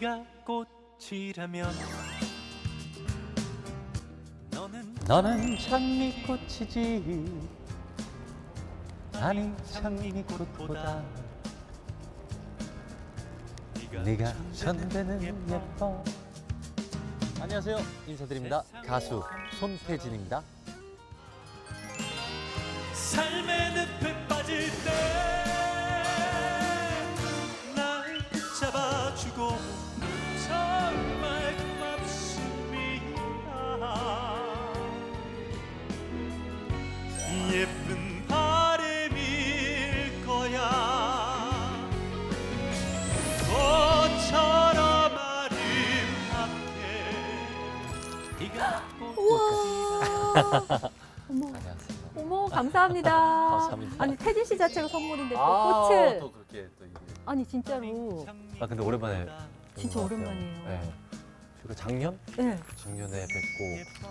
네가 꽃이라면 너는 너는 장미꽃이지. 아니 장미꽃보다 네가 전대는 예뻐. 안녕하세요. 인사드립니다. 가수 손태진입니다. 삶의 어머, 안녕하세요 어머 감사합니다. 감사합니다. 아니 태진 씨 자체가 선물인데 또 아, 꽃을 또 그렇게 또 이게 아니 진짜로 아 근데 오랜만에 진짜 본것 같아요. 오랜만이에요. 네. 작년 네. 작년에 뵙고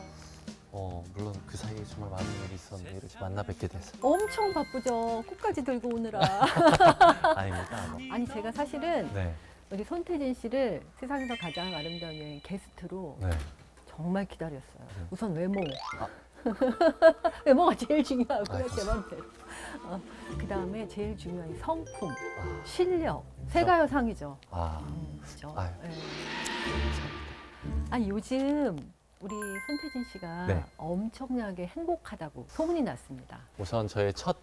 어 물론 그 사이에 정말 많은 일이 있었는데 이렇게 만나 뵙게 돼서 엄청 바쁘죠. 꽃까지 들고 오느라. 아닙니다 뭐. 아니 제가 사실은 네, 우리 손태진 씨를 세상에서 가장 아름다운 여행 게스트로 네. 정말 기다렸어요. 네. 우선 외모. 아. 외모가 제일 중요하고요, 아이고. 제 맘대로. 어, 그 다음에 제일 중요한 이 성품, 아, 실력, 세가여상이죠. 아. 음, 그죠? 아유. 네. 아니 요즘 우리 손태진 씨가 네. 엄청나게 행복하다고 소문이 났습니다. 우선 저의 첫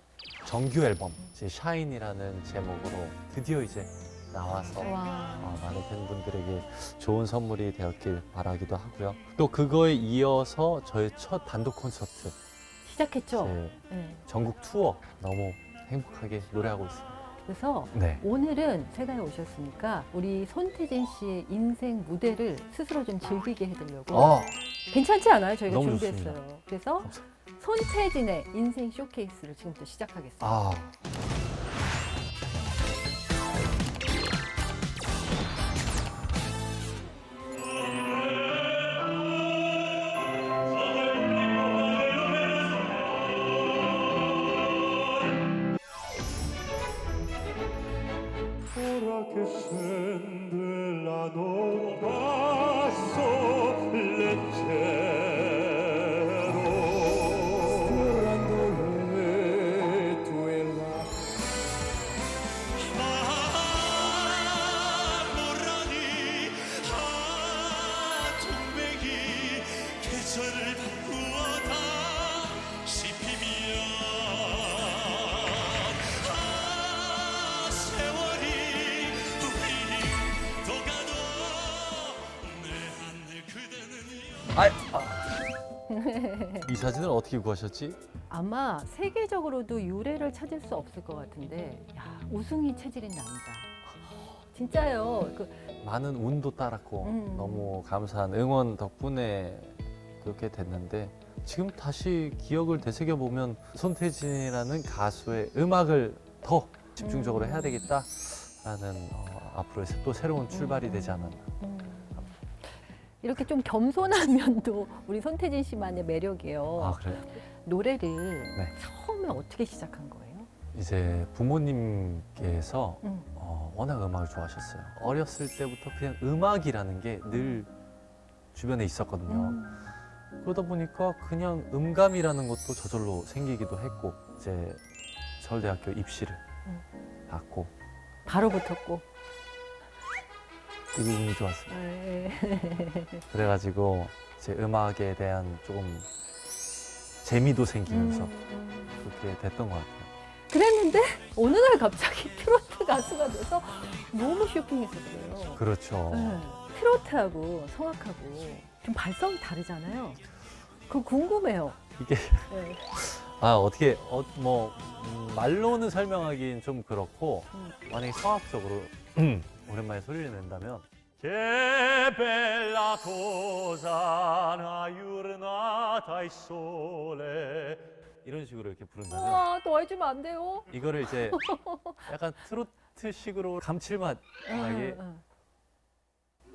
정규 앨범 이제 샤인이라는 제목으로 드디어 이제 나와서 와. 어, 많은 팬분들에게 좋은 선물이 되었길 바라기도 하고요. 또 그거에 이어서 저의 첫 단독 콘서트, 시작했죠? 제 네. 전국 투어 너무 행복하게 노래하고 있습니다. 그래서 네. 오늘은 세가에 오셨으니까 우리 손태진 씨의 인생 무대를 스스로 좀 즐기게 해드리려고 어, 괜찮지 않아요? 저희가 너무 준비했어요. 그래서 감사합니다. 손태진의 인생 쇼케이스를 지금부터 시작하겠습니다. 아, 아, 아. 이 사진을 어떻게 구하셨지? 아마 세계적으로도 유래를 찾을 수 없을 것 같은데 야, 우승이 체질인 남자. 진짜요. 그 많은 운도 따랐고 음. 너무 감사한 응원 덕분에 그렇게 됐는데 지금 다시 기억을 되새겨 보면 손태진이라는 가수의 음악을 더 집중적으로 음. 해야 되겠다라는 어, 앞으로의 또 새로운 출발이 되지 않았나. 음, 이렇게 좀 겸손한 면도 우리 손태진 씨만의 매력이에요. 아 그래요? 노래를 네. 처음에 어떻게 시작한 거예요? 이제 부모님께서 음. 어, 워낙 음악을 좋아하셨어요. 어렸을 때부터 그냥 음악이라는 게 늘 주변에 있었거든요. 음. 그러다 보니까 그냥 음감이라는 것도 저절로 생기기도 했고 이제 서울대학교 입시를 음. 받고 바로 붙었고. 이 부분이 좋았습니다. 네. 그래가지고 이제 음악에 대한 조금 재미도 생기면서 음. 그렇게 됐던 것 같아요. 그랬는데 어느 날 갑자기 트로트 가수가 돼서 너무 쇼킹했었어요. 그렇죠. 네. 트로트하고 성악하고 좀 발성이 다르잖아요. 그거 궁금해요. 이게 네. 아 어떻게 어, 뭐 음, 말로는 설명하기는 좀 그렇고 음. 만약에 성악적으로 음, 오랜만에 소리를 낸다면? Che bella cosa una giornata al sole 이런 식으로 이렇게 부른다면? 우와, 더 해주면 안 돼요? 이거를 이제 약간 트로트식으로 감칠맛. 나게. 응.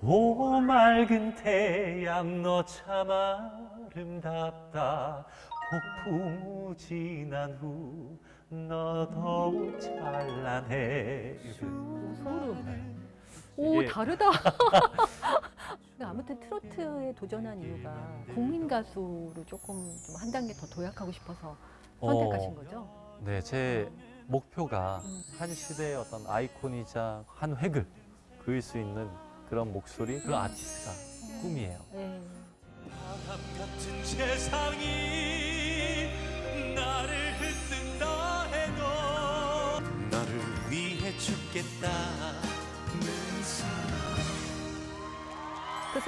오 맑은 태양 너 참 아름답다. 폭풍우 지난 후 너 더욱 찬란해. 소름. 오 이게- 다르다. 근데 아무튼 트로트에 도전한 이유가 국민 가수로 조금 좀 한 단계 더 도약하고 싶어서 선택하신 어, 거죠? 네, 제 목표가 음. 한 시대의 어떤 아이콘이자 한 획을 그을 수 있는 그런 목소리, 그런 아티스트가 꿈이에요. 네. 바람 같은 세상이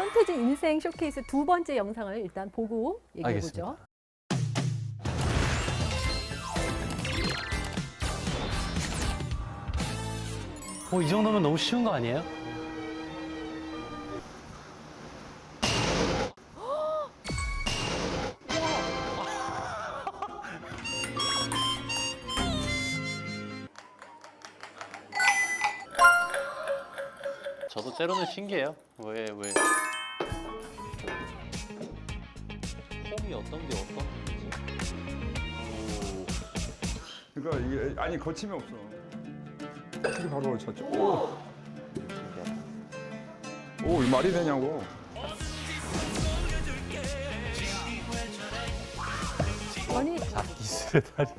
그 손태진 인생 쇼케이스 두 번째 영상을 일단 보고 얘기해 보죠. 알겠습니다. 어, 이 정도면 너무 쉬운 거 아니에요? 때로는 신기해요. 왜, 왜. 홈이 어떤 게 어떤 건지. 그러니까 이게 아니 거침이 없어. 어떻게 바로 쳤죠? 오, 오, 이 말이 되냐고. 아니 기술의 달인.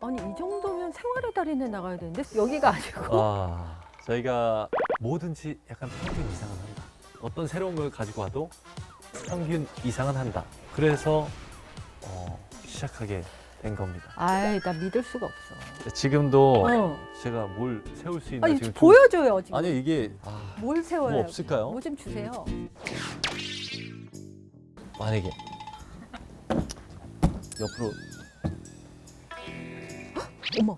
아니 이 정도면 생활의 달인에 나가야 되는데 여기가 아니고 아, 저희가 뭐든지 약간 평균 이상은 한다. 어떤 새로운 걸 가지고 와도 평균 이상은 한다. 그래서 어, 시작하게 된 겁니다. 아이 나 믿을 수가 없어. 지금도 어. 제가 뭘 세울 수 있나 아니 지금 좀- 보여줘요 지금. 아니 이게 아, 뭘 세워요? 뭐 없을까요? 뭐 좀 주세요. 만약에 옆으로 어머.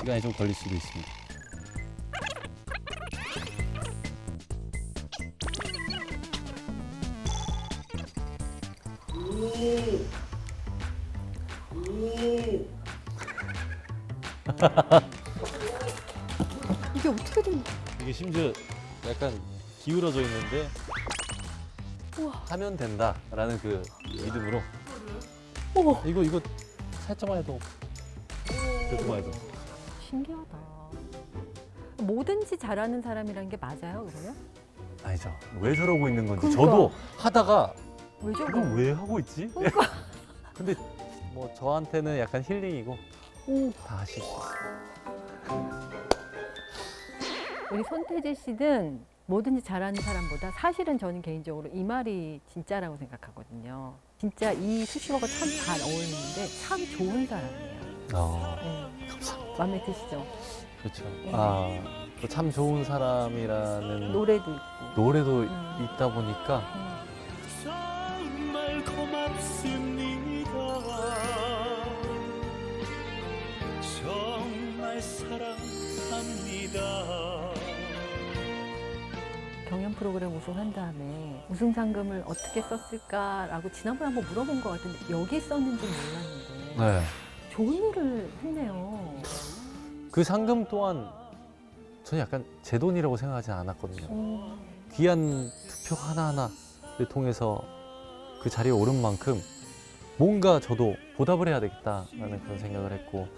시간이 좀 걸릴 수도 있습니다. 이게 어떻게 된? 이게 심지어 약간 기울어져 있는데 우와. 하면 된다라는 그 믿음으로 오 이거 이거 살짝만 해도 그것만 해도 신기하다. 뭐든지 잘하는 사람이라는 게 맞아요 그러면? 아니죠 왜 저러고 있는 건지 그러니까. 저도 하다가 왜 저거? 이걸 왜 하고 있지? 그러니까. 근데 뭐 저한테는 약간 힐링이고 오. 다 하실 수 있어요. 우리 손태진 씨는 뭐든지 잘하는 사람보다 사실은 저는 개인적으로 이 말이 진짜라고 생각하거든요. 진짜 이 수식어가 참 잘 어울리는데 참 좋은 사람이에요. 어, 네. 감사합니다. 마음에 드시죠? 그렇죠. 네. 아, 또참 좋은 사람이라는 노래도 있고. 노래도 음. 있다 보니까 음. 정말 고맙습니다 정말 사랑합니다 경연 프로그램 우승한 다음에 우승 상금을 어떻게 썼을까라고 지난번에 한번 물어본 것 같은데 여기 썼는지 몰랐는데 네. 좋은 일을 했네요. 그 상금 또한 저는 약간 제 돈이라고 생각하지 않았거든요. 어, 귀한 투표 하나하나를 통해서 그 자리에 오른 만큼 뭔가 저도 보답을 해야 되겠다라는 그런 생각을 했고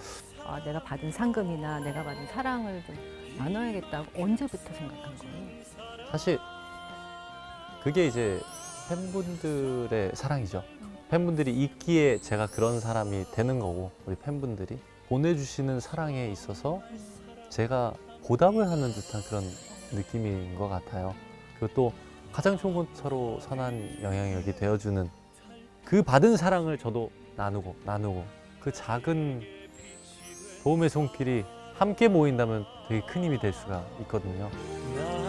아, 내가 받은 상금이나 내가 받은 사랑을 좀 나눠야겠다고 언제부터 생각한 거예요? 사실 그게 이제 팬분들의 사랑이죠. 팬분들이 있기에 제가 그런 사람이 되는 거고 우리 팬분들이 보내주시는 사랑에 있어서 제가 보답을 하는 듯한 그런 느낌인 것 같아요. 그리고 또 가장 좋은 건 서로 선한 영향력이 되어주는 그 받은 사랑을 저도 나누고 나누고 그 작은 도움의 손길이 함께 모인다면 되게 큰 힘이 될 수가 있거든요. 나